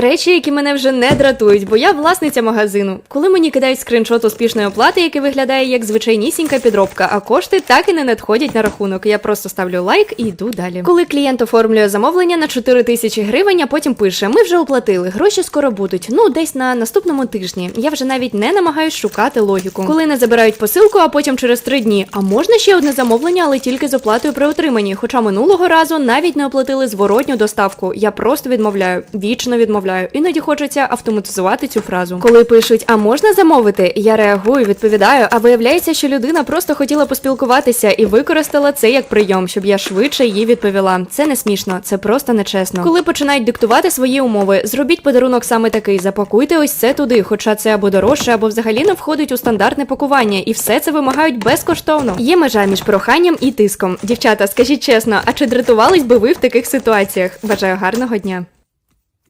Речі, які мене вже не дратують, бо я власниця магазину. Коли мені кидають скріншот успішної оплати, який виглядає як звичайнісінька підробка, а кошти так і не надходять на рахунок. Я просто ставлю лайк і йду далі. Коли клієнт оформлює замовлення на 4 тисячі гривень, а потім пише: Ми вже оплатили, гроші скоро будуть. Ну, десь на наступному тижні. Я вже навіть не намагаюсь шукати логіку. Коли не забирають посилку, а потім через 3 дні. А можна ще одне замовлення, але тільки з оплатою при отриманні. Хоча минулого разу навіть не оплатили зворотню доставку. Я просто відмовляю, вічно відмовляю. Іноді хочеться автоматизувати цю фразу. Коли пишуть, а можна замовити? Я реагую, відповідаю. А виявляється, що людина просто хотіла поспілкуватися і використала це як прийом, щоб я швидше їй відповіла. Це не смішно, це просто нечесно. Коли починають диктувати свої умови, зробіть подарунок саме такий, запакуйте ось це туди, хоча це або дорожче, або взагалі не входить у стандартне пакування, і все це вимагають безкоштовно. Є межа між проханням і тиском. Дівчата, скажіть чесно, а чи дратувались би ви в таких ситуаціях? Бажаю гарного дня.